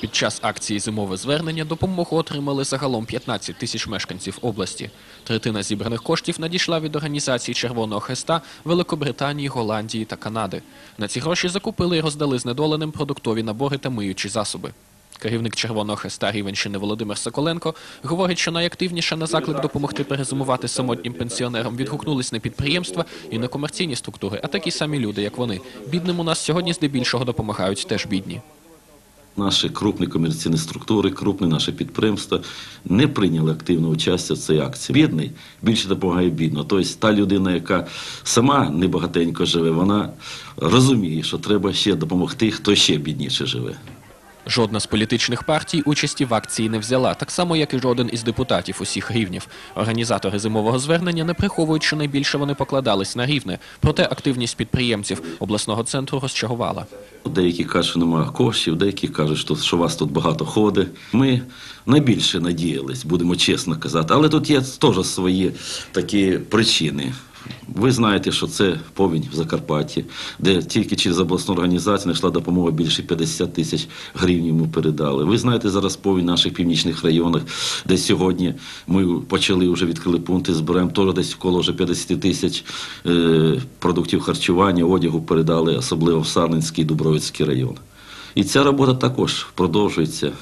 Під час акції «Зимове звернення» допомогу отримали загалом 15 тисяч мешканців області. Третина зібраних коштів надійшла від організацій Червоного Хреста Великобританії, Голландії та Канади. На ці гроші закупили і роздали знедоленим продуктові набори та миючі засоби. Керівник Червоного Хреста Рівенщини Володимир Соколенко говорить, що найактивніше на заклик допомогти перезимувати самотнім пенсіонерам відгукнулись не підприємства і не комерційні структури, а такі самі люди, як вони. Бідним у нас сьогодні здебільшого допомагають теж бідні. Наші крупні комерційні структури, крупні наші підприємства не прийняли активну участь в цій акції. Бідний більше допомагає бідно. Тобто та людина, яка сама небагатенько живе, вона розуміє, що треба ще допомогти, хто ще бідніше живе. Жодна з політичних партій участі в акції не взяла, так само, як і жоден із депутатів усіх рівнів. Організатори зимового звернення не приховують, що найбільше вони покладались на рівне, проте активність підприємців обласного центру розчарувала. Деякі кажуть, що немає коштів, деякі кажуть, що, що вас тут багато ходить. Ми найбільше надіялись, будемо чесно казати. Але тут є теж свої такі причини. Ви знаєте, що це повінь в Закарпатті, де тільки через обласну організацію знайшла допомога більше 50 тисяч гривень ми передали. Ви знаєте зараз повінь в наших північних районах, де сьогодні ми почали вже відкрили пункти, збираємо теж десь коло вже 50 тисяч е, продуктів харчування, одягу передали, особливо в Сарненський і Дубровицький район. І ця робота також продовжується.